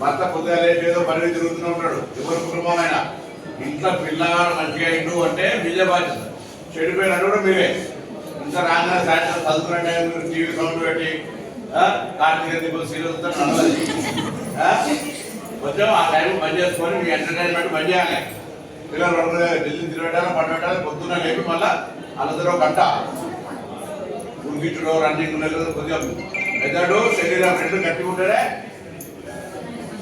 భర్త పొద్దుగా లేదో ఏదో పని తిరుగుతూనే ఉంటాడు. ఎవరి కుటుంబం అయినా ఇంట్లో పిల్లగాడు మంచిగా ఇండు అంటే మీదే బాధ్యత. చెడిపోయినట్టు కూడా మీరే. ఇంత రాగానే సాయంత్రం చదువుకునే టైం మీరు టీవీ సౌండ్ పెట్టి కార్తీక దీపం సీరియల్ నడవాలి ఆ? కొంచెం ఆ టైం బంద్ చేసుకొని మీ ఎంటర్టైన్మెంట్ బంద్ చేయాలి. పిల్లలు రెండు ఢిల్లీ తిరగటాలు పట్టడాలు పొద్దున్న లేపి మళ్ళా అందరూ గంట. ఉరికిట్టుడు రన్నింగ్ కొద్దిగా. మెదడు శరీరం రెండు కట్టి ఉంటేనే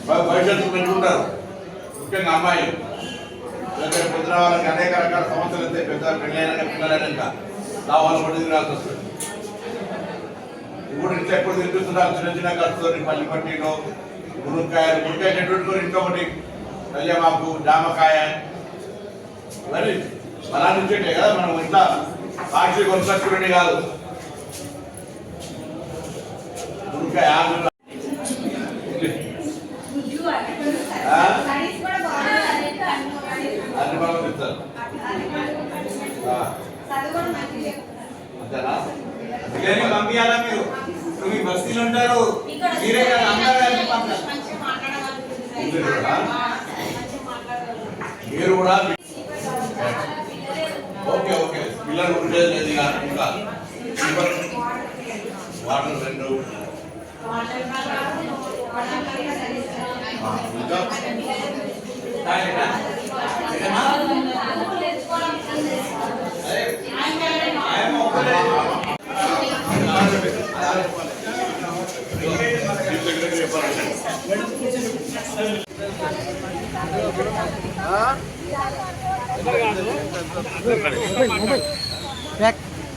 భవిష్యత్తు పెట్టుకుంటారు. ముఖ్యంగా అమ్మాయి లేకపోతే పొద్దున వాళ్ళకి అనేక రకాల సమస్యలు అయితే పెద్ద పెళ్ళైనాక పిల్లలైనాక. లాభాలు పడి తినాల్సి వస్తుంది. ఇప్పుడు ఇంట్లో ఎప్పుడు తినిపిస్తున్నారు చిన్న చిన్న ఖర్చుతో పల్లి పట్టీలో మునక్కాయలు మునక్కాయ చెట్టు ఇంకొకటి కళ్యామాకు జామకాయ. మరి బలాన్ని నుంచే కదా మనం ఇంత సాక్షి కొనసాగుతుండే కాదు. మునక్కాయ పిల్లల్ని పంపించాలా మీరు ఇప్పుడు మీ బస్తీలు ఉంటారు మీరే కదా అందరూ కలిసి పంపాలి మీరు కూడా ఓకే ఓకే పిల్లలు ఉండేది లేదు ఇక ఇంకా వాటర్ రెండు ఆ, ఇంకా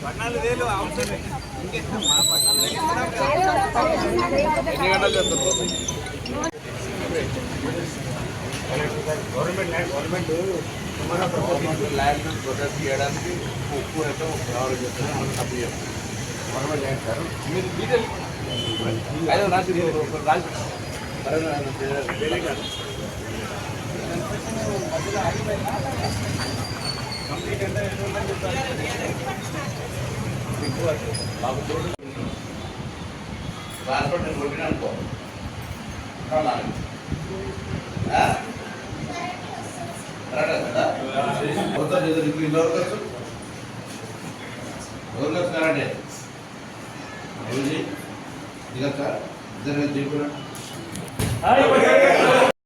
పద్నాలుగు వేలు అవసరమే ఎన్ని గంటలు చేస్తారు? గవర్నమెంట్ మన గవర్నమెంట్ ల్యాండ్ ప్రొటెక్ట్ చేయడానికి ఉప్పు అయితే వ్యవహారం చేస్తారు. మనం తప్పు చేస్తాం ల్యాండ్ సార్ మీరు డీటెయిల్ అదే రాసి రాసి కంప్లీట్ అంటే బాబు చూడు ట్రాన్స్పోర్ట్ నేను అనుకో కావాలి. ఆ? కరెక్టా కదా? మొత్తం చేతులు ఇప్పుడు ఇంతవరకు వచ్చు ఎవరికి వచ్చు కరెంటే ఎవరిది ఇద్దరు దిగురా